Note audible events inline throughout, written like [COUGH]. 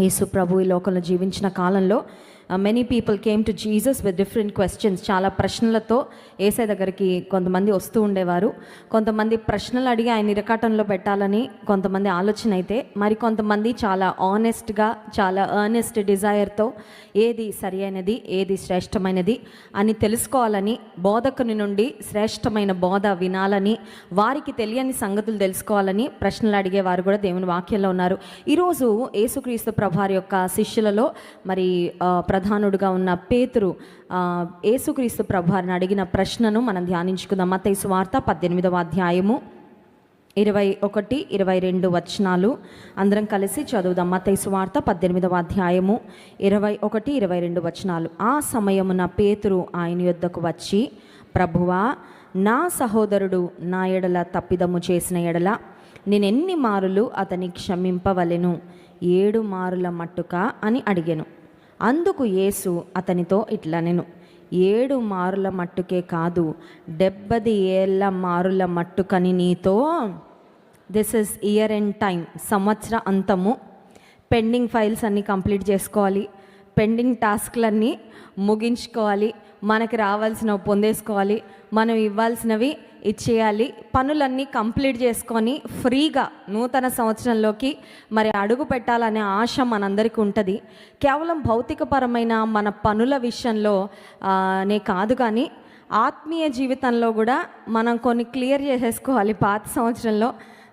యేసు ప్రభు ఈ లోకంలో జీవించిన కాలంలో many people came to Jesus with different questions చాలా ప్రశ్నలతో ఏసై దగ్గరికి కొంతమంది వస్తూ ఉండేవారు. కొంతమంది ప్రశ్నలు అడిగి ఆయన ఇరకాటంలో పెట్టాలని కొంతమంది ఆలోచన అయితే మరి కొంతమంది చాలా ఆనెస్ట్గా చాలా ఎర్నెస్ట్ డిజైర్తో ఏది సరి అయినది ఏది శ్రేష్టమైనది అని తెలుసుకోవాలని బోధకుని నుండి శ్రేష్టమైన బోధ వినాలని వారికి తెలియని సంగతులు తెలుసుకోవాలని ప్రశ్నలు అడిగేవారు కూడా దేవుని వాక్యంలో ఉన్నారు. ఈరోజు యేసుక్రీస్తు ప్రభారి యొక్క శిష్యులలో మరి ప్రధానుడుగా ఉన్న పేతురు యేసుక్రీస్తు ప్రభారిని అడిగిన ప్రశ్నను మనం ధ్యానించుకుందాం. మత్తయి వార్త పద్దెనిమిదవ అధ్యాయము ఇరవై ఒకటి ఇరవై రెండు వచనాలు. అందరం కలిసి చదువుదాం. మత్తయి వార్త పద్దెనిమిదవ అధ్యాయము ఇరవై ఒకటి ఇరవై రెండు వచనాలు. ఆ సమయమున పేతురు ఆయన యొద్దకు వచ్చి ప్రభువా నా సహోదరుడు నా ఎడల తప్పిదము చేసిన ఎడల నేనెన్ని మారులు అతని క్షమింపవలెను? ఏడు మారుల మట్టుక అని అడిగాను. అందుకు యేసు అతనితో ఇట్లా నేను ఏడు మారుల మట్టుకే కాదు డెబ్బది ఏళ్ళ మారుల మట్టుకని నీతో this is year end time సంవత్సర అంతము పెండింగ్ ఫైల్స్ అన్నీ కంప్లీట్ చేసుకోవాలి పెండింగ్ టాస్క్లన్నీ ముగించుకోవాలి మనకి రావాల్సినవి పొందేసుకోవాలి మనం ఇవ్వాల్సినవి ఇచ్చేయాలి. పనులన్నీ కంప్లీట్ చేసుకొని ఫ్రీగా నూతన సంవత్సరంలోకి మరి అడుగు పెట్టాలనే ఆశ మనందరికీ ఉంటుంది. కేవలం భౌతికపరమైన మన పనుల విషయంలో నే కాదు కానీ ఆత్మీయ జీవితంలో కూడా మనం కొన్ని క్లియర్ చేసేసుకోవాలి. పాత సంవత్సరంలో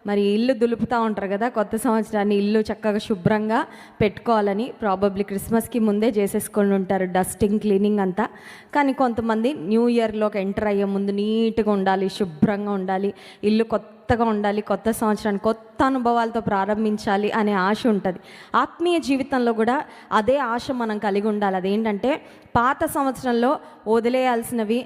మరి ఇల్లు దులుపుతూ ఉంటారు కదా కొత్త సంవత్సరాన్ని ఇల్లు చక్కగా శుభ్రంగా పెట్టుకోవాలని ప్రాబబ్లీ క్రిస్మస్కి ముందే చేసేసుకొని ఉంటారు డస్టింగ్ క్లీనింగ్ అంతా. కానీ కొంతమంది న్యూ ఇయర్లోకి ఎంటర్ అయ్యే ముందు నీట్గా ఉండాలి శుభ్రంగా ఉండాలి ఇల్లు కొత్తగా ఉండాలి కొత్త సంవత్సరాన్ని కొత్త అనుభవాలతో ప్రారంభించాలి అనే ఆశ ఉంటుంది. ఆత్మీయ జీవితంలో కూడా అదే ఆశ మనం కలిగి ఉండాలి. అదేంటంటే పాత సంవత్సరంలో వదిలేయాల్సినవి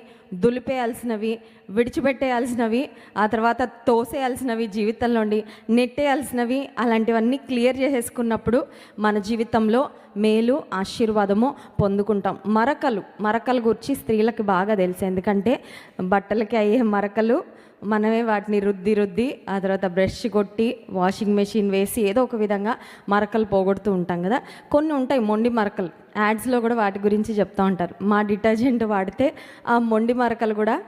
దులిపేయాల్సినవి విడిచిపెట్టేయాల్సినవి ఆ తర్వాత తోసేయాల్సినవి జీవితంలోండి నెట్టేయాల్సినవి అలాంటివన్నీ క్లియర్ చేసేసుకున్నప్పుడు మన జీవితంలో మేలు ఆశీర్వాదము పొందుకుంటాం. మరకలు మరకలు గురించి స్త్రీలకు బాగా తెలుసు. ఎందుకంటే బట్టలకి అయ్యే మరకలు మనమే వాటిని రుద్ది రుద్ది ఆ తర్వాత బ్రష్ కొట్టి వాషింగ్ మెషిన్ వేసి ఏదో ఒక విధంగా మరకలు పోగొడుతూ ఉంటాం కదా. కొన్ని ఉంటాయి మొండి మరకలు. యాడ్స్లో కూడా వాటి గురించి చెప్తూ ఉంటారు. మా డిటర్జెంట్ వాడితే ఆ మొండి మరకలు కూడా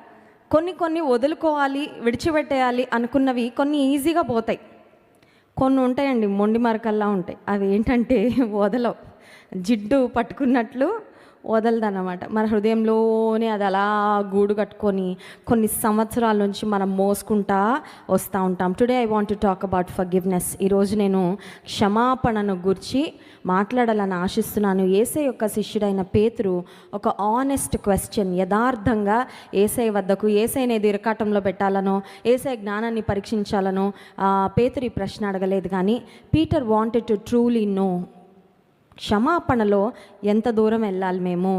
కొన్ని కొన్ని వదులుకోవాలి విడిచిపెట్టేయాలి అనుకున్నవి కొన్ని ఈజీగా పోతాయి. కొన్ని ఉంటాయండి మొండి మరకల్లా ఉంటాయి. అవి ఏంటంటే వదలవు. జిడ్డు పట్టుకున్నట్లు వదలదన్నమాట. మన హృదయంలోనే అది అలా గూడు కట్టుకొని కొన్ని సంవత్సరాల నుంచి మనం మోసుకుంటా వస్తూ ఉంటాం. Today I want to talk about forgiveness ఈరోజు నేను క్షమాపణను గురించి మాట్లాడాలని ఆశిస్తున్నాను. ఏసై యొక్క శిష్యుడైన పేతురు ఒక ఆనెస్ట్ క్వశ్చన్ యథార్థంగా ఏసై వద్దకు ఏసైని ఇరకాటంలో పెట్టాలనో ఏసై జ్ఞానాన్ని పరీక్షించాలనో పేతురు ఈ ప్రశ్న అడగలేదు కానీ Peter wanted to truly know క్షమాపణలో ఎంత దూరం వెళ్ళాలి మేము?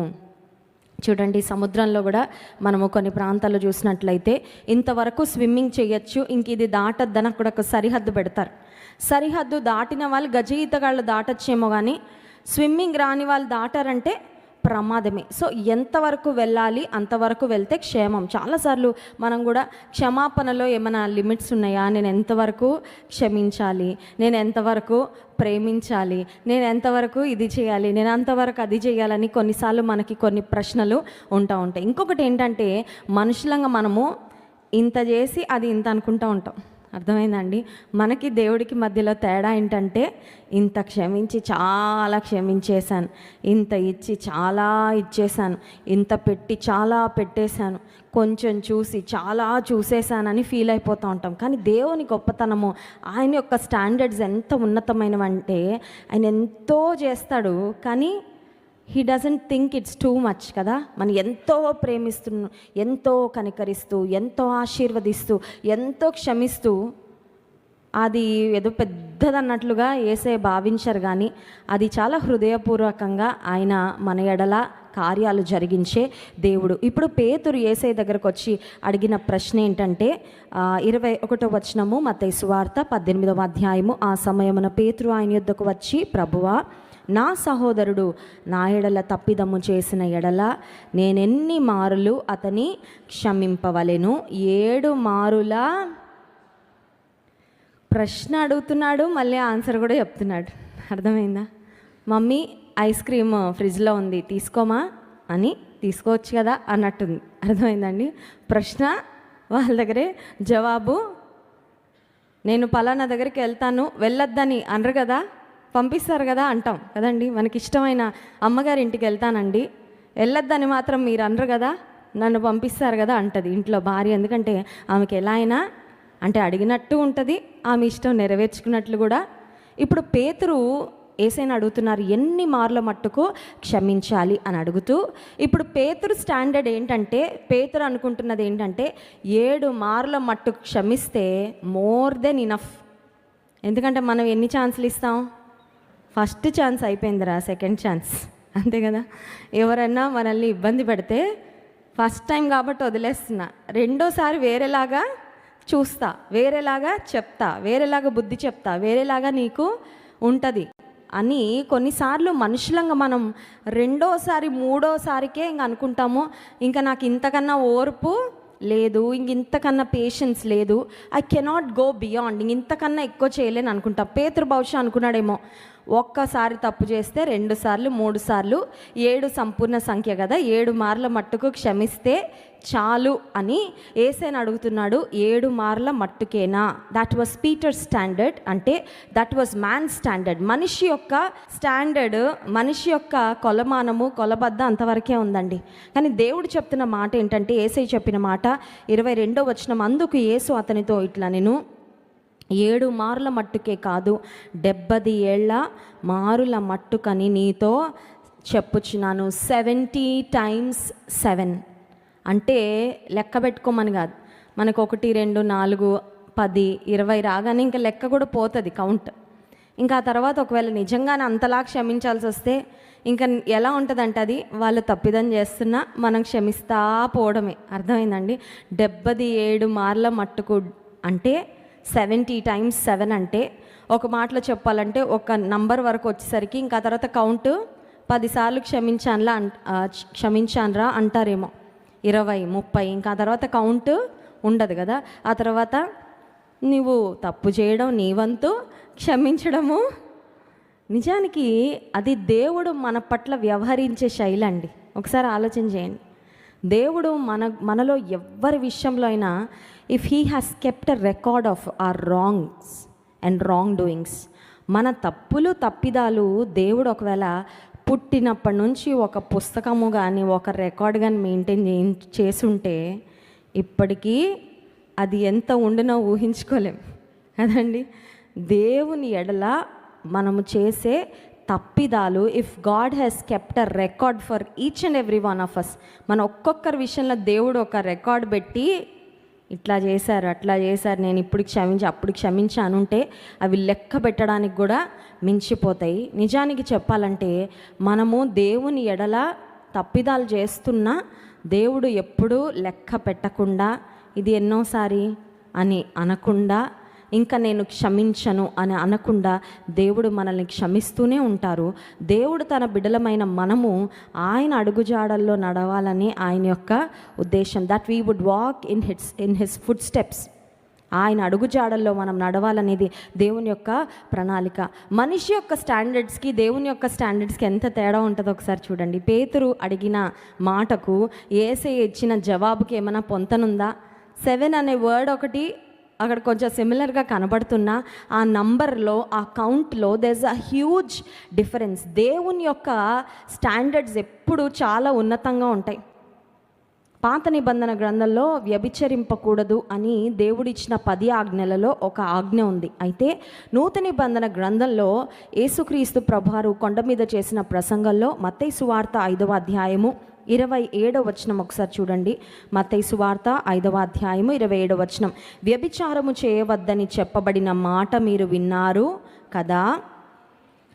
చూడండి సముద్రంలో కూడా మనము కొన్ని ప్రాంతాల్లో చూసినట్లయితే ఇంతవరకు స్విమ్మింగ్ చేయొచ్చు ఇంక ఇది దాటద్దని అక్కడ ఒక సరిహద్దు పెడతారు. సరిహద్దు దాటిన వాళ్ళు గజ ఈతగాళ్ళు దాటచ్చేమో కానీ స్విమ్మింగ్ రాని వాళ్ళు దాటారంటే ప్రమాదమే. సో ఎంతవరకు వెళ్ళాలి అంతవరకు వెళ్తే క్షేమం. చాలాసార్లు మనం కూడా క్షమాపణలో ఏమైనా లిమిట్స్ ఉన్నాయా? నేను ఎంతవరకు క్షమించాలి? నేను ఎంతవరకు ప్రేమించాలి? నేను ఎంతవరకు ఇది చేయాలి? నేను అంతవరకు అది చేయాలని కొన్నిసార్లు మనకి కొన్ని ప్రశ్నలు ఉంటా ఉంటాయి. ఇంకొకటి ఏంటంటే మనుషులంగా మనము ఇంత చేసి అది ఇంత అనుకుంటూ ఉంటాం. అర్థమైందండి? మనకి దేవుడికి మధ్యలో తేడా ఏంటంటే ఇంత క్షమించి చాలా క్షమించేశాను. ఇంత ఇచ్చి చాలా ఇచ్చేశాను. ఇంత పెట్టి చాలా పెట్టేశాను. కొంచెం చూసి చాలా చూసేశానని ఫీల్ అయిపోతూ ఉంటాం. కానీ దేవుని గొప్పతనము ఆయన యొక్క స్టాండర్డ్స్ ఎంత ఉన్నతమైనవంటే ఆయన ఎంతో చేస్తాడు. కానీ he doesn't think it's too much కదా? మనం ఎంతో ప్రేమిస్తు ఎంతో కనికరిస్తూ ఎంతో ఆశీర్వదిస్తూ ఎంతో క్షమిస్తూ అది ఏదో పెద్దదన్నట్లుగా ఏసే భావించరు కానీ అది చాలా హృదయపూర్వకంగా ఆయన మన ఎడల కార్యాలు జరిగించే దేవుడు. ఇప్పుడు పేతురు ఏసై దగ్గరకు వచ్చి అడిగిన ప్రశ్న ఏంటంటే ఇరవై ఒకటో వచనము మత సువార్త పద్దెనిమిదవ అధ్యాయము ఆ సమయమున పేతురు ఆయన యుద్ధకు వచ్చి ప్రభువా నా సహోదరుడు నా ఎడల తప్పిదము చేసిన ఎడల నేనెన్ని మారులు అతని క్షమింపవలెను? ఏడు మారుల ప్రశ్న అడుగుతున్నాడు మళ్ళీ ఆన్సర్ కూడా చెప్తున్నాడు. అర్థమైందా? మమ్మీ ఐస్ క్రీమ్ ఫ్రిడ్జ్లో ఉంది తీసుకోమా? అని తీసుకోవచ్చు కదా అన్నట్టుంది. అర్థమైందండి? ప్రశ్న వాళ్ళ దగ్గరే జవాబు నేను పలానా దగ్గరికి వెళ్తాను వెళ్ళొద్దని అనరు కదా? పంపిస్తారు కదా అంటాం. కదండి? మనకి ఇష్టమైన అమ్మగారి ఇంటికి వెళ్తానండి. వెళ్ళొద్దని మాత్రం మీరు అనరు కదా? నన్ను పంపిస్తారు కదా అంటది ఇంట్లో భార్య. ఎందుకంటే ఆమెకి ఎలా అయినా అంటే అడిగినట్టు ఉంటుంది ఆమె ఇష్టం నెరవేర్చుకున్నట్లు కూడా. ఇప్పుడు పేతురు ఏసైనా అడుగుతున్నారు ఎన్ని మార్ల మట్టుకు క్షమించాలి అని అడుగుతూ ఇప్పుడు పేతురు స్టాండర్డ్ ఏంటంటే పేతురు అనుకుంటున్నది ఏంటంటే ఏడు మార్ల మట్టుకు క్షమిస్తే మోర్ దెన్ ఇనఫ్. ఎందుకంటే మనం ఎన్ని ఛాన్సులు ఇస్తాం? ఫస్ట్ ఛాన్స్ అయిపోయిందిరా సెకండ్ ఛాన్స్. అంతే కదా? ఎవరన్నా మనల్ని ఇబ్బంది పెడితే ఫస్ట్ టైం కాబట్టి వదిలేస్తున్నా. రెండోసారి వేరేలాగా చూస్తా వేరేలాగా చెప్తా వేరేలాగా బుద్ధి చెప్తా వేరేలాగా నీకు ఉంటుంది అని కొన్నిసార్లు మనుషులంగా మనం రెండోసారి మూడోసారికే ఇంక అనుకుంటాము. ఇంకా నాకు ఇంతకన్నా ఓర్పు లేదు ఇంక ఇంతకన్నా పేషెన్స్ లేదు. ఐ కెనాట్ గో బియాండ్ ఇంక ఇంతకన్నా ఎక్కువ చేయలేను అనుకుంటా. పేతురు బహుశా అనుకున్నాడేమో. ఒక్కసారి తప్పు చేస్తే రెండు సార్లు మూడు సార్లు ఏడు సంపూర్ణ సంఖ్య కదా. ఏడు మార్ల మట్టుకు క్షమిస్తే చాలు అని ఏసైని అడుగుతున్నాడు ఏడు మార్ల మట్టుకేనా? దట్ వాజ్ పీటర్ స్టాండర్డ్ అంటే దట్ వాజ్ మ్యాన్ స్టాండర్డ్ మనిషి యొక్క స్టాండర్డ్ మనిషి యొక్క కొలమానము కొలబద్ద అంతవరకే ఉందండి. కానీ దేవుడు చెప్తున్న మాట ఏంటంటే ఏసై చెప్పిన మాట ఇరవై రెండో వచనం అందుకు ఏసు అతనితో ఇట్లా నేను ఏడు మార్ల మట్టుకే కాదు డెబ్బది ఏళ్ళ మారుల మట్టుకని నీతో చెప్పుచున్నాను. సెవెంటీ టైమ్స్ సెవెన్ అంటే లెక్క పెట్టుకోమని కాదు. మనకు ఒకటి రెండు నాలుగు పది ఇరవై రాగానే ఇంకా లెక్క కూడా పోతుంది కౌంట్. ఇంకా ఆ తర్వాత ఒకవేళ నిజంగానే అంతలా క్షమించాల్సి వస్తే ఇంకా ఎలా ఉంటుందంటే అది వాళ్ళు తప్పిదం చేస్తున్నా మనం క్షమిస్తా పోవడమే. అర్థమైందండి? డెబ్బది ఏడు మార్ల మట్టుకు అంటే సెవెంటీ టైమ్స్ సెవెన్ అంటే ఒక మాటలో చెప్పాలంటే ఒక నంబర్ వరకు వచ్చేసరికి ఇంకా తర్వాత కౌంట్ పదిసార్లు క్షమించాన్లా అన్ క్షమించానురా అంటారేమో. ఇరవై ముప్పై ఇంకా ఆ తర్వాత కౌంట్ ఉండదు కదా. ఆ తర్వాత నువ్వు తప్పు చేయడం నీ వంతు క్షమించడము. నిజానికి అది దేవుడు మన పట్ల వ్యవహరించే శైలి అండి. ఒకసారి ఆలోచన చేయండి. దేవుడు మన మనలో ఎవరి విషయంలో అయినా if he has kept a record of our wrongs and wrongdoings మన తప్పులు తప్పిదాలు దేవుడు ఒకవేళ పుట్టినప్పటి నుంచి ఒక పుస్తకము కానీ ఒక రికార్డ్ కానీ మెయింటైన్ చే చేసుంటే ఇప్పటికీ అది ఎంత ఉండినా ఊహించుకోలేం. కదండి? దేవుని ఎడల మనము చేసే తప్పిదాలు if God has kept a record for each and every one of us మన ఒక్కొక్కరి విషయంలో దేవుడు ఒక రికార్డ్ పెట్టి ఇట్లా చేశారు అట్లా చేశారు నేను ఇప్పుడు క్షమించి అప్పుడు క్షమించానుంటే అవి లెక్క పెట్టడానికి కూడా మించిపోతాయి. నిజానికి చెప్పాలంటే మనము దేవుని ఎడల తప్పిదాలు చేస్తున్నా దేవుడు ఎప్పుడూ లెక్క పెట్టకుండా ఇది ఎన్నోసారి అని అనకుండా ఇంకా నేను క్షమించను అని అనకుండా దేవుడు మనల్ని క్షమిస్తూనే ఉంటారు. దేవుడు తన బిడలమైన మనము ఆయన అడుగుజాడల్లో నడవాలని ఆయన యొక్క ఉద్దేశం. That we would walk in his in his footsteps ఆయన అడుగుజాడల్లో మనం నడవాలనేది దేవుని యొక్క ప్రణాళిక. మనిషి యొక్క స్టాండర్డ్స్కి దేవుని యొక్క స్టాండర్డ్స్కి ఎంత తేడా ఉంటుందో ఒకసారి చూడండి. పేతురు అడిగిన మాటకు ఏసే ఇచ్చిన జవాబుకి ఏమైనా పొంతనుందా? సెవెన్ అనే వర్డ్ ఒకటి అక్కడ కొంచెం సిమిలర్గా కనబడుతున్న ఆ నంబర్లో ఆ కౌంట్లో దెస్ అ హ్యూజ్ డిఫరెన్స్ దేవుని యొక్క స్టాండర్డ్స్ ఎప్పుడు చాలా ఉన్నతంగా ఉంటాయి. పాత నిబంధన గ్రంథంలో వ్యభిచరింపకూడదు అని దేవుడిచ్చిన పది ఆజ్ఞలలో ఒక ఆజ్ఞ ఉంది. అయితే నూతన నిబంధన గ్రంథంలో యేసుక్రీస్తు ప్రభువారు కొండ మీద చేసిన ప్రసంగంలో మత్తై సువార్త ఐదవ అధ్యాయము ఇరవై ఏడవ వచనం ఒకసారి చూడండి. మత్తయి సువార్త ఐదవ అధ్యాయము ఇరవై ఏడవ వచనం. వ్యభిచారము చేయవద్దని చెప్పబడిన మాట మీరు విన్నారు కదా?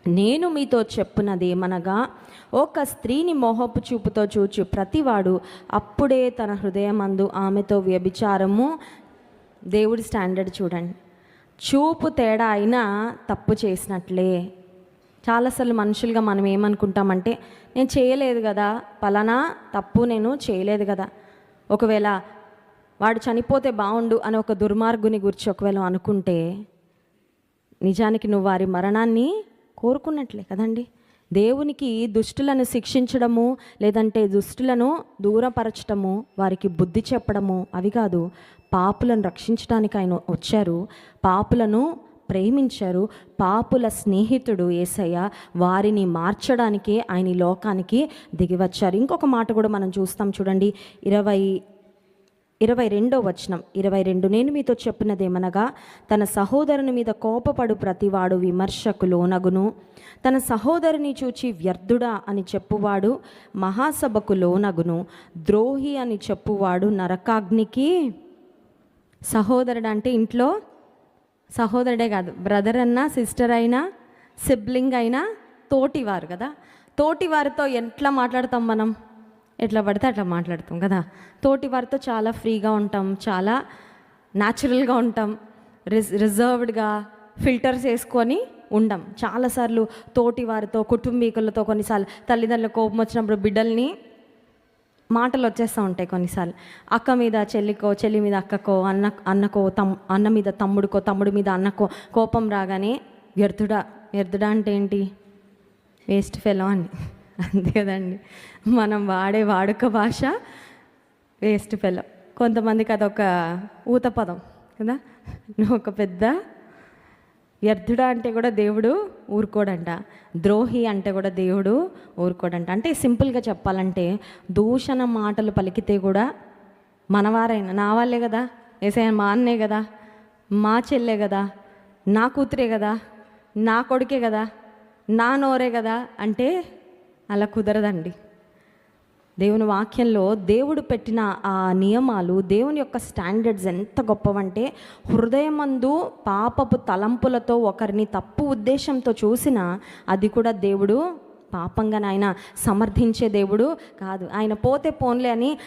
నేను మీతో చెప్పునదేమనగా ఒక స్త్రీని మోహపు చూపుతో చూచు ప్రతివాడు అప్పుడే తన హృదయమందు ఆమెతో వ్యభిచారము. దేవుడి స్టాండర్డ్ చూడండి. చూపు తేడా అయినా తప్పు చేసినట్లే. చాలాసార్లు మనుషులుగా మనం ఏమనుకుంటామంటే నేను చేయలేదు కదా. పలానా తప్పు నేను చేయలేదు కదా. ఒకవేళ వాడు చనిపోతే బాగుండు అని ఒక దుర్మార్గుని గురించి ఒకవేళ అనుకుంటే నిజానికి నువ్వు వారి మరణాన్ని కోరుకున్నట్లే కదండి. దేవునికి దుష్టులను శిక్షించడము లేదంటే దుష్టులను దూరపరచడము వారికి బుద్ధి చెప్పడము అవి కాదు. పాపులను రక్షించడానికి ఆయన వచ్చారు. పాపులను ప్రేమించారు. పాపుల స్నేహితుడు ఏసయ్య వారిని మార్చడానికే ఆయన ఈ లోకానికి దిగివచ్చారు ఇంకొక మాట కూడా మనం చూస్తాం చూడండి. ఇరవై ఇరవై రెండో వచనం ఇరవై రెండు. నేను మీతో చెప్పినదేమనగా తన సహోదరుని మీద కోపపడు ప్రతివాడు విమర్శకు లోనగును తన సహోదరుని చూచి వ్యర్థుడా అని చెప్పువాడు మహాసభకు లోనగును. ద్రోహి అని చెప్పువాడు నరకాగ్నికి సహోదరుడు అంటే ఇంట్లో సహోదరుడే కాదు బ్రదర్ అన్నా సిస్టర్ అయినా సిబ్లింగ్ అయినా తోటివారు కదా. తోటివారితో ఎట్లా మాట్లాడతాం మనం? ఎట్లా పడితే అట్లా మాట్లాడతాం కదా. తోటివారితో చాలా ఫ్రీగా ఉంటాం చాలా న్యాచురల్గా ఉంటాం రిజ్ రిజర్వ్డ్గా ఫిల్టర్స్ వేసుకొని ఉండం. చాలాసార్లు తోటి వారితో కుటుంబీకులతో కొన్నిసార్లు తల్లిదండ్రుల కోపం వచ్చినప్పుడు బిడ్డల్ని మాటలు వచ్చేస్తూ ఉంటాయి కొన్నిసార్లు. అక్క మీద చెల్లికో చెల్లి మీద అక్కకో అన్న అన్నకో తమ్ అన్న మీద తమ్ముడికో తమ్ముడి మీద అన్నకో కోపం రాగానే వ్యర్థుడా వ్యర్థుడా అంటే ఏంటి? వేస్ట్ ఫెలో అని. అంతే కదండి. మనం వాడే వాడుక భాష వేస్ట్ ఫెలో కొంతమందికి అదొక ఊత పదం కదా? నువ్వు ఒక పెద్ద వ్యర్థుడా అంటే కూడా దేవుడు ఊరుకోడంట. ద్రోహి అంటే కూడా దేవుడు ఊరుకోడంట. అంటే సింపుల్గా చెప్పాలంటే దూషణ మాటలు పలికితే కూడా మనవారైనా నా వాళ్ళే కదా ఏసే మా అన్నే కదా మా చెల్లె కదా నా కూతురే కదా నా కొడుకే కదా నా నోరే కదా అంటే అలా కుదరదండి. దేవుని వాక్యంలో దేవుడు పెట్టిన ఆ నియమాలు దేవుని యొక్క స్టాండర్డ్స్ ఎంత గొప్పవంటే హృదయమందు పాపపు తలంపులతో ఒకరిని తప్పు ఉద్దేశంతో చూసినా అది కూడా దేవుడు పాపంగా ఆయన సమర్థించే దేవుడు కాదు. ఆయన పోతే పోన్లే అని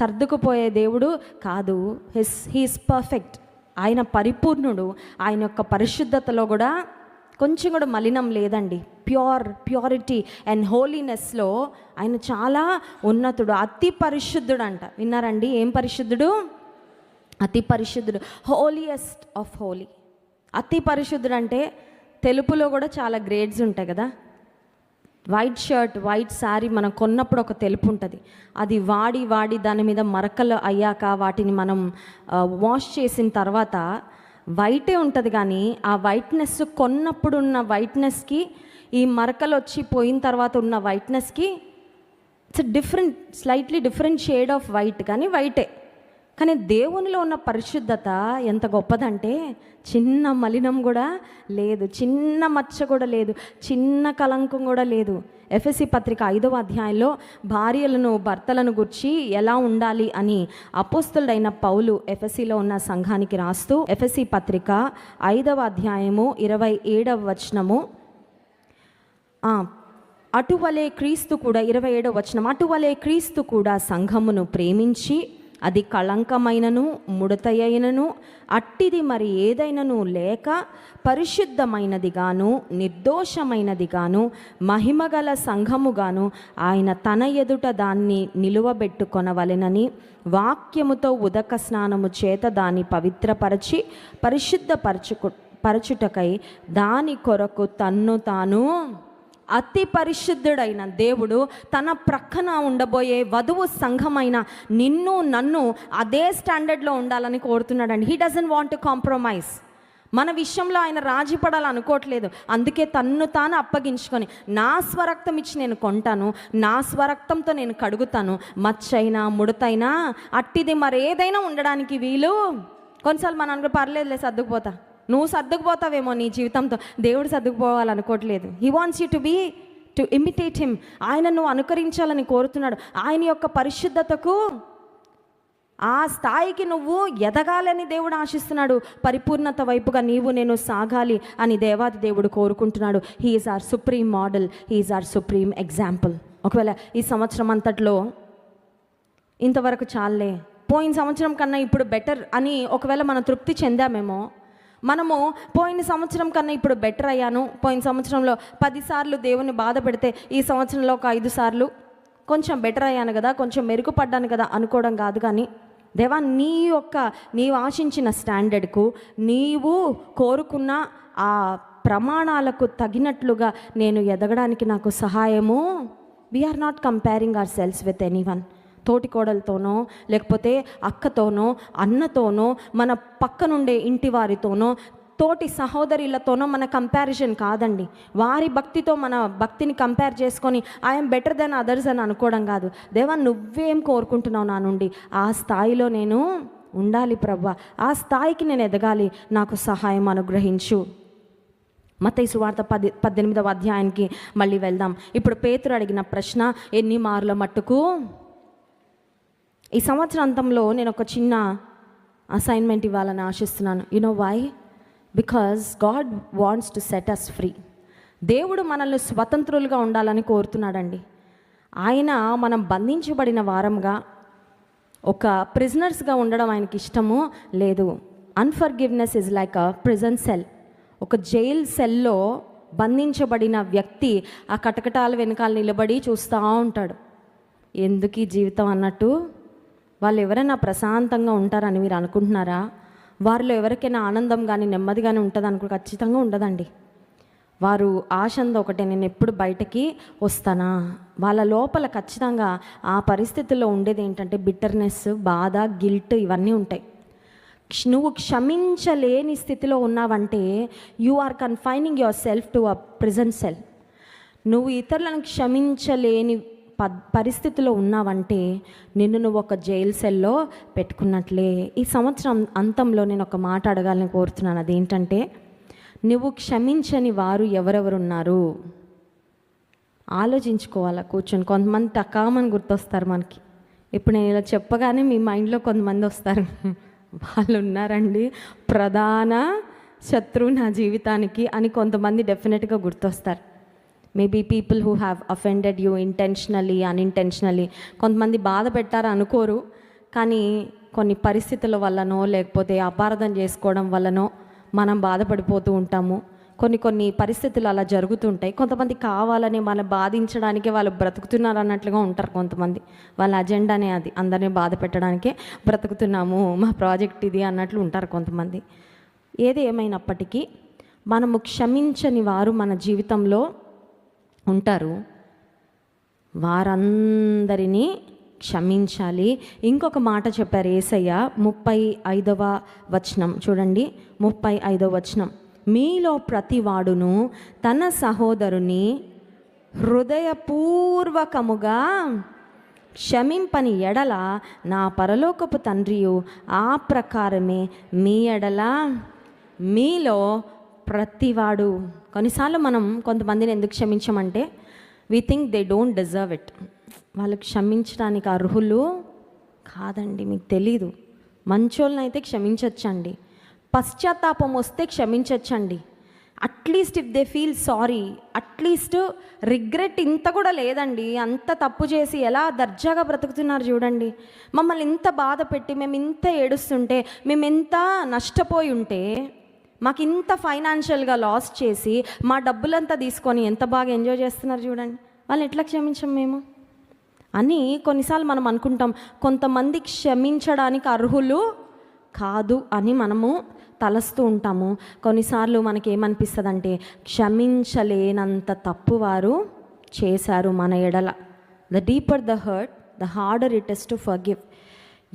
సర్దుకుపోయే దేవుడు కాదు. హిస్ హీస్ పర్ఫెక్ట్ ఆయన పరిపూర్ణుడు. ఆయన యొక్క పరిశుద్ధతలో కూడా కొంచెం కూడా మలినం లేదండి. ప్యూర్ ప్యూరిటీ అండ్ హోలీనెస్లో ఆయన చాలా ఉన్నతుడు అతి పరిశుద్ధుడు అంట విన్నారండి? ఏం పరిశుద్ధుడు? అతి పరిశుద్ధుడు. Holiest of holy. అతి పరిశుద్ధుడు అంటే తెలుపులో కూడా చాలా గ్రేడ్స్ ఉంటాయి కదా? వైట్ షర్ట్ వైట్ శారీ మనం కొన్నప్పుడు ఒక తెలుపు ఉంటుంది. అది వాడి వాడి దాని మీద మరకలు అయ్యాక వాటిని మనం వాష్ చేసిన తర్వాత వైటే ఉంటుంది కానీ ఆ వైట్నెస్ కొన్నప్పుడు ఉన్న వైట్నెస్కి ఈ మరకలు వచ్చి పోయిన తర్వాత ఉన్న వైట్నెస్కి it's different slightly different shade of white కానీ వైటే కానీ దేవునిలో ఉన్న పరిశుద్ధత ఎంత గొప్పదంటే చిన్న మలినం కూడా లేదు చిన్న మచ్చ కూడా లేదు చిన్న కలంకం కూడా లేదు. ఎఫ్ఎస్సి పత్రిక ఐదవ అధ్యాయంలో భార్యలను భర్తలను గుర్చి ఎలా ఉండాలి అని అపోస్తుడైన పౌలు ఎఫ్ఎస్సిలో ఉన్న సంఘానికి రాస్తూ ఎఫ్ఎస్సి పత్రిక ఐదవ అధ్యాయము ఇరవై ఏడవ వచనము. అటువలే క్రీస్తు కూడా ఇరవై ఏడవ వచనం అటువలే క్రీస్తు కూడా సంఘమును ప్రేమించి అది కళంకమైనను ముడతయైనను అట్టిది మరి ఏదైనను లేక పరిశుద్ధమైనదిగాను నిర్దోషమైనదిగాను మహిమగల సంఘముగాను ఆయన తన ఎదుట దాన్ని నిలువబెట్టుకొనవలెనని వాక్యముతో ఉదక స్నానము చేత దాన్ని పవిత్రపరచి పరిశుద్ధపరచుకు పరచుటకై దాని కొరకు తన్ను తాను అతి పరిశుద్ధుడైన దేవుడు తన ప్రక్కన ఉండబోయే వధువు సంఘమైన నిన్ను నన్ను అదే స్టాండర్డ్లో ఉండాలని కోరుతున్నాడండి. He doesn't want to compromise మన విషయంలో ఆయన రాజీ పడాలనుకోవట్లేదు అందుకే తన్ను తాను అప్పగించుకొని నా స్వరక్తం ఇచ్చి నేను కొంటాను నా స్వరక్తంతో నేను కడుగుతాను మచ్చైనా ముడతైనా అట్టిది మరేదైనా ఉండడానికి వీలు. కొన్నిసార్లు మన అనుకో పర్లేదులే సర్దుకుపోతా. నువ్వు సర్దుకుపోతావేమో నీ జీవితంతో. దేవుడు సర్దుకుపోవాలనుకోవట్లేదు. He wants you to be to imitate him ఆయన నువ్వు అనుకరించాలని కోరుతున్నాడు. ఆయన యొక్క పరిశుద్ధతకు ఆ స్థాయికి నువ్వు ఎదగాలని దేవుడు ఆశిస్తున్నాడు. పరిపూర్ణత వైపుగా నీవు నేను సాగాలి అని దేవాది దేవుడు కోరుకుంటున్నాడు. He is our supreme model he is our supreme example ఒకవేళ ఈ సంవత్సరం అంతట్లో ఇంతవరకు చాలే. పోయిన సంవత్సరం కన్నా ఇప్పుడు బెటర్ అని ఒకవేళ మనం తృప్తి చెందామేమో మనము పోయిన సంవత్సరం కన్నా ఇప్పుడు బెటర్ అయ్యాను. పోయిన సంవత్సరంలో పదిసార్లు దేవుని బాధ పెడితే ఈ సంవత్సరంలో ఒక ఐదు సార్లు కొంచెం బెటర్ అయ్యాను కదా కొంచెం మెరుగుపడ్డాను కదా అనుకోవడం కాదు కానీ దేవా నీ యొక్క నీవు ఆశించిన స్టాండర్డ్కు నీవు కోరుకున్న ఆ ప్రమాణాలకు తగినట్లుగా నేను ఎదగడానికి నాకు సహాయము. We are not comparing ourselves with anyone తోటి కోడలతోనో లేకపోతే అక్కతోనో అన్నతోనో మన పక్కనుండే ఇంటి వారితోనో తోటి సహోదరులతోనో మన కంపారిజన్ కాదండి. వారి భక్తితో మన భక్తిని కంపేర్ చేసుకొని ఐఎమ్ బెటర్ దెన్ అదర్స్ అని అనుకోవడం కాదు. దేవా నువ్వేం కోరుకుంటున్నావు నా నుండి? ఆ స్థాయిలో నేను ఉండాలి ప్రభా ఆ స్థాయికి నేను ఎదగాలి. నాకు సహాయం అనుగ్రహించు. మత సువార్త పది పద్దెనిమిదవ అధ్యాయానికి మళ్ళీ వెళ్దాం. ఇప్పుడు పేతురు అడిగిన ప్రశ్న ఎన్ని మార్ల మట్టుకు ఈ సంవత్సరాంతంలో నేను ఒక చిన్న అసైన్మెంట్ ఇవ్వాలని ఆశిస్తున్నాను. You know why because God wants to set us free దేవుడు మనల్ని స్వతంత్రులుగా ఉండాలని కోరుతున్నాడండి. ఆయన మనం బంధించబడిన వారంగా ఒక ప్రిజనర్స్గా ఉండడం ఆయనకి ఇష్టము లేదు. Unforgiveness is like a prison cell ఒక జైల్ సెల్లో బంధించబడిన వ్యక్తి ఆ కటకటాల వెనకాల నిలబడి చూస్తూ ఉంటాడు. ఎందుకు ఈ జీవితం అన్నట్టు? వాళ్ళు ఎవరైనా ప్రశాంతంగా ఉంటారని మీరు అనుకుంటున్నారా? వారిలో ఎవరికైనా ఆనందం కానీ నెమ్మది కానీ ఉంటుంది అనుకో ఖచ్చితంగా ఉండదండి. వారు ఆశ ఒకటే నేను ఎప్పుడు బయటకి వస్తానా? వాళ్ళ లోపల ఖచ్చితంగా ఆ పరిస్థితుల్లో ఉండేది ఏంటంటే బిట్టర్నెస్ బాధ గిల్ట్ ఇవన్నీ ఉంటాయి. నువ్వు క్షమించలేని స్థితిలో ఉన్నావంటే you are confining your self to a prison cell. నువ్వు ఇతరులను క్షమించలేని ప పరిస్థితిలో ఉన్నావంటే నిన్ను నువ్వు ఒక జైలు సెల్లో పెట్టుకున్నట్లే. ఈ సంవత్సరం అంతంలో నేను ఒక మాట అడగాలని కోరుతున్నాను. అదేంటంటే నువ్వు క్షమించని వారు ఎవరెవరున్నారు? ఆలోచించుకోవాలా కూర్చొని? కొంతమంది టకామని గుర్తొస్తారు మనకి. ఇప్పుడు నేను ఇలా చెప్పగానే మీ మైండ్లో కొంతమంది వస్తారు. [LAUGHS] వాళ్ళు ఉన్నారండి ప్రధాన శత్రువు నా జీవితానికి అని కొంతమంది డెఫినెట్గా గుర్తొస్తారు. Maybe people who have offended you intentionally unintentionally కొంతమంది బాధ పెట్టారు అనుకోరు. కానీ కొన్ని పరిస్థితుల వల్లనో లేకపోతే అపార్థం చేసుకోవడం వల్లనో మనం బాధపడిపోతూ ఉంటాము. కొన్ని కొన్ని పరిస్థితులు అలా జరుగుతుంటాయి కొంతమంది కావాలని మన బాధించడానికే వాళ్ళు బ్రతుకుతున్నారు అన్నట్లుగా ఉంటారు కొంతమంది. వాళ్ళ అజెండానే అది. అందరినీ బాధ పెట్టడానికే బ్రతుకుతున్నాము మా ప్రాజెక్ట్ ఇది అన్నట్లు ఉంటారు కొంతమంది. ఏది ఏమైనప్పటికీ మనము క్షమించని వారు మన జీవితంలో ఉంటారు. వారందరినీ క్షమించాలి. ఇంకొక మాట చెప్పారు ఏసయ్య ముప్పై ఐదవ వచనం. చూడండి ముప్పై ఐదవ వచనం. మీలో ప్రతివాడును తన సహోదరుని హృదయపూర్వకముగా క్షమింపని ఎడల నా పరలోకపు తండ్రియు ఆ ప్రకారమే మీ ఎడల మీలో ప్రతివాడు. కొన్నిసార్లు మనం కొంతమందిని ఎందుకు క్షమించమంటే we think they don't deserve it వాళ్ళు క్షమించడానికి అర్హులు కాదండి మీకు తెలీదు. మంచోళ్ళని అయితే క్షమించవచ్చండి పశ్చాత్తాపం వస్తే క్షమించవచ్చండి at least if they feel sorry at least regret ఇంత కూడా లేదండి. అంత తప్పు చేసి ఎలా దర్జాగా బ్రతుకుతున్నారు చూడండి. మమ్మల్ని ఇంత బాధ పెట్టి మేము ఇంత ఏడుస్తుంటే మేము ఎంత నష్టపోయి ఉంటే మాకు ఇంత ఫైనాన్షియల్గా లాస్ చేసి మా డబ్బులంతా తీసుకొని ఎంత బాగా ఎంజాయ్ చేస్తున్నారు చూడండి. వాళ్ళని ఎట్లా క్షమించాం మేము? అని కొన్నిసార్లు మనం అనుకుంటాం కొంతమంది క్షమించడానికి అర్హులు కాదు అని మనము తలస్తూ ఉంటాము. కొన్నిసార్లు మనకి ఏమనిపిస్తుంది అంటే క్షమించలేనంత తప్పు వారు చేశారు మన ఎడల. The deeper the hurt the harder it is to forgive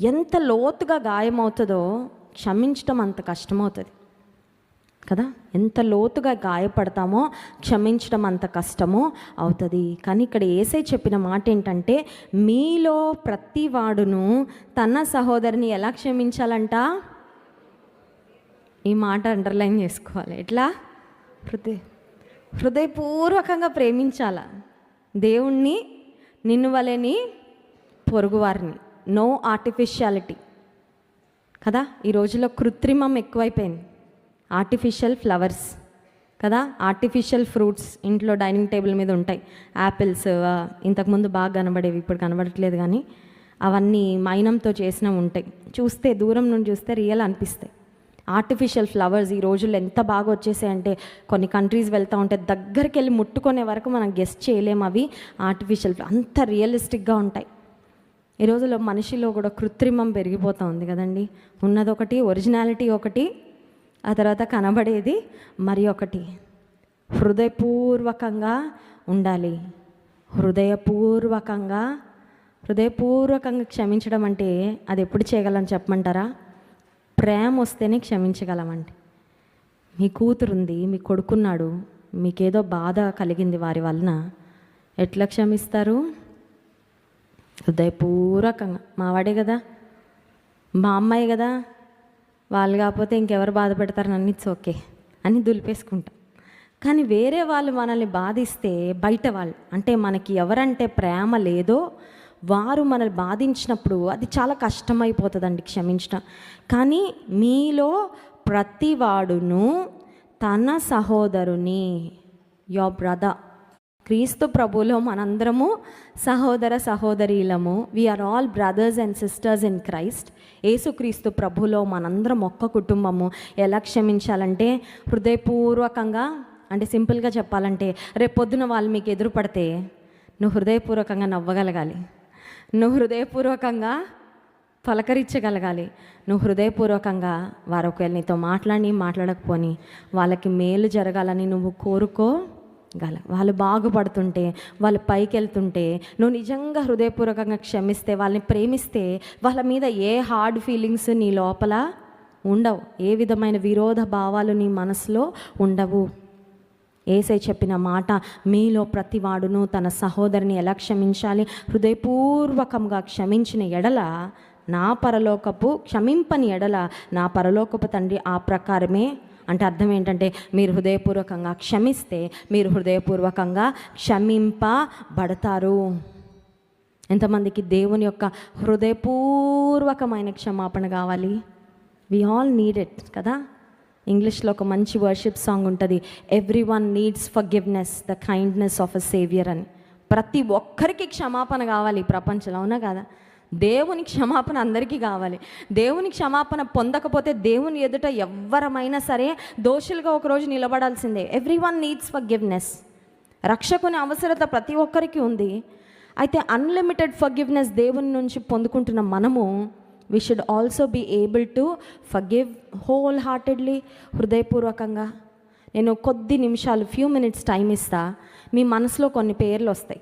ఎంత లోతుగా గాయమవుతుందో క్షమించడం అంత కష్టమవుతుంది. కదా? ఎంత లోతుగా గాయపడతామో క్షమించడం అంత కష్టమో అవుతుంది. కానీ ఇక్కడ ఏసై చెప్పిన మాట ఏంటంటే మీలో ప్రతి వాడును తన సహోదరిని ఎలా క్షమించాలంట? ఈ మాట అండర్లైన్ చేసుకోవాలి. ఎట్లా? హృదయ హృదయపూర్వకంగా ప్రేమించాల. దేవుణ్ణి నిన్ను వలెని పొరుగువారిని. నో ఆర్టిఫిషియాలిటీ కదా? ఈ రోజుల్లో కృత్రిమం ఎక్కువైపోయింది. ఆర్టిఫిషియల్ ఫ్లవర్స్ కదా? ఆర్టిఫిషియల్ ఫ్రూట్స్ ఇంట్లో డైనింగ్ టేబుల్ మీద ఉంటాయి. యాపిల్స్ ఇంతకుముందు బాగా కనబడేవి ఇప్పుడు కనబడట్లేదు కానీ అవన్నీ మైనంతో చేసినవి ఉంటాయి. చూస్తే దూరం నుండి చూస్తే రియల్ అనిపిస్తాయి. ఆర్టిఫిషియల్ ఫ్లవర్స్ ఈ రోజుల్లో ఎంత బాగా వచ్చేసాయంటే కొన్ని కంట్రీస్ వెళ్తూ ఉంటే దగ్గరికి వెళ్ళి ముట్టుకునే వరకు మనం గెస్ట్ చేయలేము అవి. ఆర్టిఫిషియల్ అంత రియలిస్టిక్గా ఉంటాయి. ఈ రోజుల్లో మనిషిలో కూడా కృత్రిమం పెరిగిపోతూ ఉంది కదండి. ఉన్నదొకటి ఒరిజినాలిటీ ఒకటి ఆ తర్వాత కనబడేది మరి ఒకటి. హృదయపూర్వకంగా ఉండాలి. హృదయపూర్వకంగా హృదయపూర్వకంగా క్షమించడం అంటే అది ఎప్పుడు చేయగలం చెప్పమంటారా? ప్రేమ వస్తేనే క్షమించగలమండి. మీ కూతురుంది మీ కొడుకున్నాడు మీకేదో బాధ కలిగింది వారి వలన ఎట్లా క్షమిస్తారు? హృదయపూర్వకంగా. మావాడే కదా. మా అమ్మాయి కదా. వాళ్ళు కాకపోతే ఇంకెవరు బాధ పెడతారు నన్ను ఇట్స్ ఓకే అని దులిపేసుకుంటాం. కానీ వేరే వాళ్ళు మనల్ని బాధిస్తే బయట వాళ్ళు అంటే మనకి ఎవరంటే ప్రేమ లేదో వారు మనల్ని బాధించినప్పుడు అది చాలా కష్టమైపోతుందండి క్షమించడం కానీ మీలో ప్రతివాడును తన సహోదరుని యో బ్రదర్ క్రీస్తు ప్రభులో మనందరము సహోదర సహోదరీలము. We are all brothers and sisters in Christ యేసుక్రీస్తు ప్రభులో మనందరం ఒక్క కుటుంబము. ఎలా క్షమించాలంటే హృదయపూర్వకంగా అంటే సింపుల్గా చెప్పాలంటే రేపు పొద్దున వాళ్ళు మీకు ఎదురు పడితే నువ్వు హృదయపూర్వకంగా నవ్వగలగాలి. నువ్వు హృదయపూర్వకంగా పలకరించగలగాలి. నువ్వు హృదయపూర్వకంగా వారు ఒకవేళ నీతో మాట్లాడి మాట్లాడకపోని వాళ్ళకి మేలు జరగాలని నువ్వు కోరుకో గల. వాళ్ళు బాగుపడుతుంటే వాళ్ళు పైకి వెళ్తుంటే నువ్వు నిజంగా హృదయపూర్వకంగా క్షమిస్తే వాళ్ళని ప్రేమిస్తే వాళ్ళ మీద ఏ హార్డ్ ఫీలింగ్స్ నీ లోపల ఉండవు. ఏ విధమైన విరోధ భావాలు నీ మనసులో ఉండవు. ఏసై చెప్పిన మాట మీలో ప్రతి వాడును తన సహోదరిని ఎలా క్షమించాలి? హృదయపూర్వకంగా క్షమించిన ఎడల నా పరలోకపు క్షమింపని ఎడల నా పరలోకపు తండ్రి ఆ ప్రకారమే అంటే అర్థం ఏంటంటే మీరు హృదయపూర్వకంగా క్షమిస్తే మీరు హృదయపూర్వకంగా క్షమింపబడతారు. ఎంతమందికి దేవుని యొక్క హృదయపూర్వకమైన క్షమాపణ కావాలి? వి ఆల్ నీడ్ ఇట్ కదా? ఇంగ్లీష్లో ఒక మంచి వర్షిప్ సాంగ్ ఉంటుంది every one needs forgiveness the kindness of a saviour అని. ప్రతి ఒక్కరికి క్షమాపణ కావాలి ప్రపంచంలో అవునా కదా? దేవుని క్షమాపణ అందరికీ కావాలి. దేవుని క్షమాపణ పొందకపోతే దేవుని ఎదుట ఎవ్వరమైనా సరే దోషులుగా ఒకరోజు నిలబడాల్సిందే. Every one needs forgiveness రక్షకుని అవసరత ప్రతి ఒక్కరికి ఉంది. అయితే అన్లిమిటెడ్ ఫర్గివ్నెస్ దేవుని నుంచి పొందుకుంటున్న మనము we should also be able to forgive wholeheartedly హృదయపూర్వకంగా. నేను కొద్ది నిమిషాలు ఫ్యూ మినిట్స్ టైం ఇస్తా. మీ మనసులో కొన్ని పేర్లు వస్తాయి.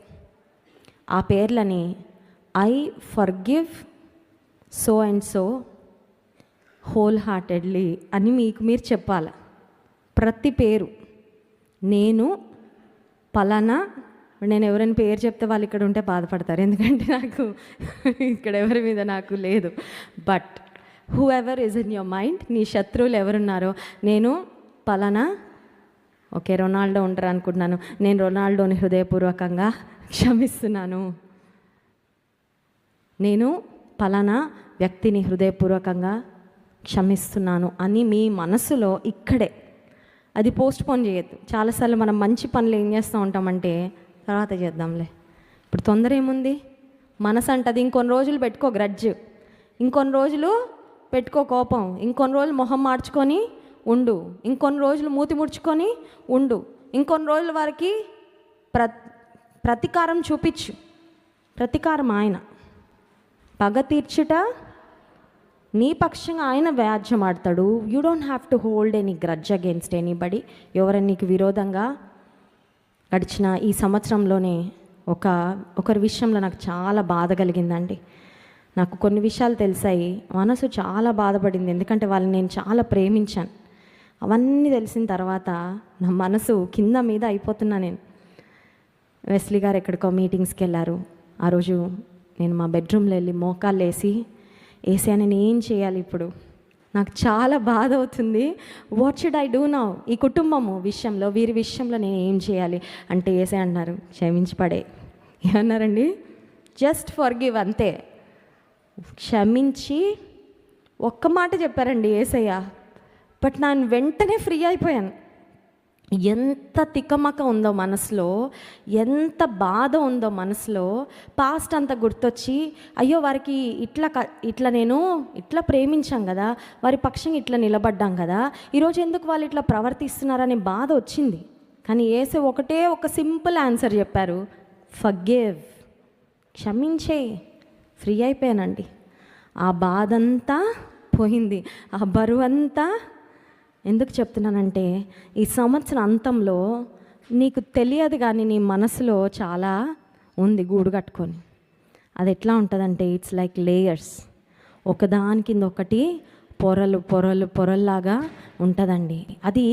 ఆ పేర్లని I forgive so and so wholeheartedly అని మీకు మీరు చెప్పాలి. ప్రతి పేరు. నేను పలానా నేను ఎవరైనా పేరు చెప్తే వాళ్ళు ఇక్కడ ఉంటే బాధపడతారు. ఎందుకంటే నాకు ఇక్కడ ఎవరి మీద నాకు లేదు. But whoever is in your mind నీ శత్రువులు ఎవరున్నారో నేను పలానా ఓకే రొనాల్డో ఉంటారు అనుకుంటున్నాను నేను రొనాల్డోని హృదయపూర్వకంగా క్షమిస్తున్నాను. నేను పలానా వ్యక్తిని హృదయపూర్వకంగా క్షమిస్తున్నాను అని మీ మనసులో ఇక్కడే. అది పోస్ట్ పోన్ చేయొద్దు. చాలాసార్లు మనం మంచి పనులు ఏం చేస్తూ ఉంటామంటే తర్వాత చేద్దాంలే. ఇప్పుడు తొందర ఏముంది? మనసు అంటది ఇంకొన్ని రోజులు పెట్టుకో గ్రడ్జ్. ఇంకొన్ని రోజులు పెట్టుకో కోపం. ఇంకొన్ని రోజులు మొహం మార్చుకొని ఉండు. ఇంకొన్ని రోజులు మూతి ముడుచుకొని ఉండు. ఇంకొన్ని రోజుల వారికి ప్ర ప్రతీకారం చూపించు. ప్రతీకారం ఆయన. పగ తీర్చుట? నీ పక్షంగా ఆయన వ్యాజ్యం ఆడతాడు you don't have to hold any grudge against anybody ఎవరైనా నీకు విరోధంగా గడిచిన ఈ సంవత్సరంలోనే ఒక ఒకరి విషయంలో నాకు చాలా బాధ కలిగిందండి. నాకు కొన్ని విషయాలు తెలిసాయి. మనసు చాలా బాధపడింది. ఎందుకంటే వాళ్ళని నేను చాలా ప్రేమించాను. అవన్నీ తెలిసిన తర్వాత నా మనసు కింద మీద అయిపోతున్నా నేను. వెస్లీ గారు ఎక్కడికో మీటింగ్స్కి వెళ్ళారు. ఆ రోజు నేను మా బెడ్రూమ్లో వెళ్ళి మోకాళ్ళు వేసి వేసా నేను ఏం చేయాలి ఇప్పుడు? నాకు చాలా బాధ అవుతుంది. What should I do now ఈ కుటుంబము విషయంలో వీరి విషయంలో నేను ఏం చేయాలి? అంటే వేసే అన్నారు క్షమించి పడే. ఏమన్నారండి? జస్ట్ ఫర్ గివ్ అంతే. క్షమించి? ఒక్క మాట చెప్పారండి ఏసయ్య. బట్ నేను వెంటనే ఫ్రీ అయిపోయాను. ఎంత తికమక ఉందో మనసులో ఎంత బాధ ఉందో మనసులో పాస్ట్ అంత గుర్తొచ్చి అయ్యో వారికి ఇట్లా క ఇట్లా నేను ఇట్లా ప్రేమించాం కదా వారి పక్షంగా ఇట్లా నిలబడ్డాం కదా ఈరోజు ఎందుకు వాళ్ళు ఇట్లా ప్రవర్తిస్తున్నారనే బాధ వచ్చింది. కానీ ఏసే ఒకటే ఒక సింపుల్ ఆన్సర్ చెప్పారు ఫగ్గేవ్ క్షమించే. ఫ్రీ అయిపోయానండి. ఆ బాధ అంతా పోయింది. ఆ బరువంతా ఎందుకు చెప్తున్నానంటే ఈ సంవత్సరం అంతంలో నీకు తెలియదు కానీ నీ మనసులో చాలా ఉంది గూడు కట్టుకొని. అది ఎట్లా ఉంటుందంటే ఇట్స్ లైక్ లేయర్స్ ఒకదాని కింద ఒకటి పొరలు పొరలు పొరల్లాగా ఉంటుందండి. అది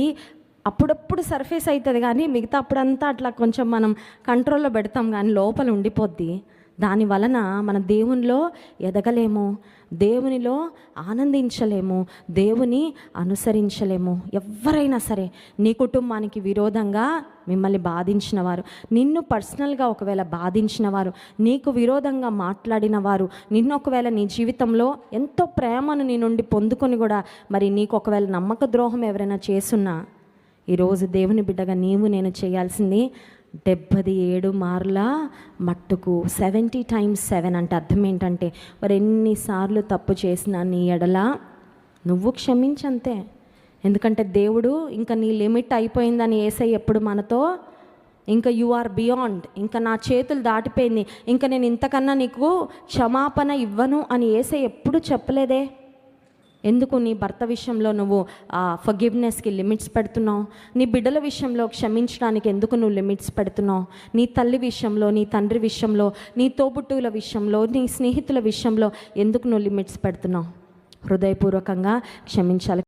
అప్పుడప్పుడు సర్ఫేస్ అవుతుంది కానీ మిగతా అప్పుడంతా అట్లా కొంచెం మనం కంట్రోల్లో పెడతాం కానీ లోపల ఉండిపోద్ది. దాని వలన మన దేవునిలో ఎదగలేము దేవునిలో ఆనందించలేము దేవుని అనుసరించలేము. ఎవరైనా సరే నీ కుటుంబానికి విరోధంగా మిమ్మల్ని బాధించిన వారు నిన్ను పర్సనల్గా ఒకవేళ బాధించిన వారు నీకు విరోధంగా మాట్లాడిన వారు నిన్ను ఒకవేళ నీ జీవితంలో ఎంతో ప్రేమను నీ నుండి పొందుకొని కూడా మరి నీకు ఒకవేళ నమ్మక ద్రోహం ఎవరైనా చేసున్నా ఈరోజు దేవుని బిడ్డగా నీవు నేను చేయాల్సింది డెబ్బది ఏడు మార్ల మట్టుకు సెవెంటీ టైమ్స్ సెవెన్ అంటే అర్థం ఏంటంటే మరి ఎన్నిసార్లు తప్పు చేసినా నీ ఎడల నువ్వు క్షమించంతే. ఎందుకంటే దేవుడు ఇంకా నీ లిమిట్ అయిపోయిందని ఏసై ఎప్పుడు మనతో ఇంకా యు ఆర్ బియాండ్ ఇంకా నా చేతులు దాటిపోయింది ఇంకా నేను ఇంతకన్నా నీకు క్షమాపణ ఇవ్వను అని ఏసై ఎప్పుడు చెప్పలేదే? ఎందుకు నీ భర్త విషయంలో నువ్వు ఫర్గివ్నెస్కి లిమిట్స్ పెడుతున్నావు? నీ బిడ్డల విషయంలో క్షమించడానికి ఎందుకు నువ్వు లిమిట్స్ పెడుతున్నావు? నీ తల్లి విషయంలో నీ తండ్రి విషయంలో నీ తోబుట్టువుల విషయంలో నీ స్నేహితుల విషయంలో ఎందుకు నువ్వు లిమిట్స్ పెడుతున్నావు? హృదయపూర్వకంగా క్షమించాలి.